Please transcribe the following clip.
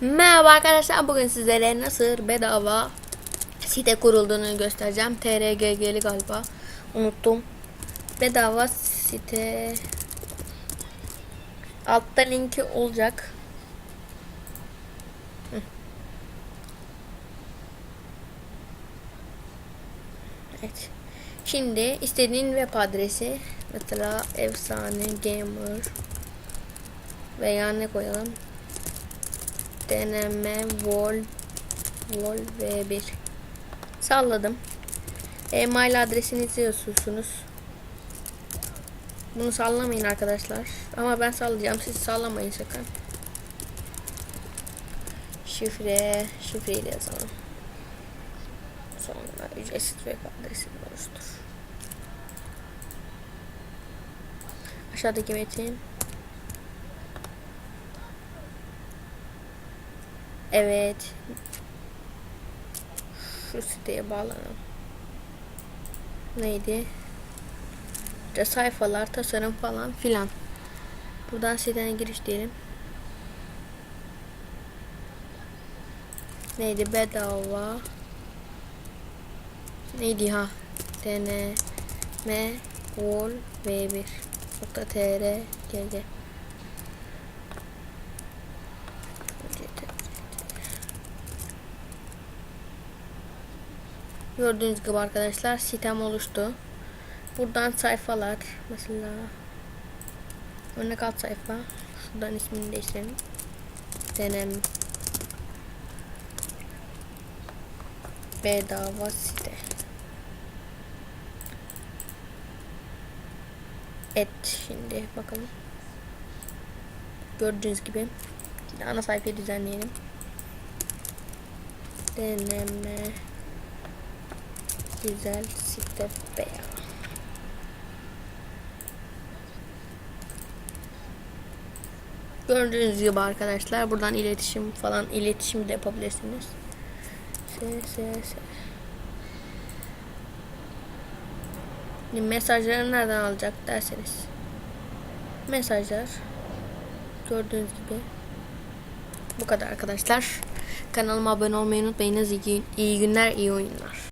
Merhaba arkadaşlar bugün sizlere nasıl bedava site kurulduğunu göstereceğim. TRGG'li galiba. Unuttum. Bedava site altta linki olacak. Evet. Şimdi istediğin web adresi mesela efsane gamer veya ne koyalım? Deneme vol vol v1 salladım. E-mail adresinizi yazıyorsunuz bunu sallamayın arkadaşlar. Ama ben sallayacağım. Siz sallamayın sakın. Şifre şifreyi de yazalım. Sonra ücretsiz web adresini oluştur aşağıdaki metin Evet. Şu siteye bağlanalım. Neydi? İşte sayfalar, tasarım falan filan. Buradan sitene giriş diyelim. Neydi? Bedava. Neydi ha? Deneme Wall V1 .tr gg Gördüğünüz gibi arkadaşlar sitem oluştu. Buradan sayfalar mesela örnek alt sayfa şuradan ismini değiştirelim. Denem bedava site. Et şimdi bakalım. Gördüğünüz gibi ana sayfayı düzenleyelim. Deneme güzel site veya Gördüğünüz gibi arkadaşlar buradan iletişim falan iletişim de yapabilirsiniz. S S S. Mesajları nereden alacak derseniz. Mesajlar gördüğünüz gibi bu kadar arkadaşlar. Kanalıma abone olmayı unutmayınız. İyi, iyi günler, iyi oyunlar.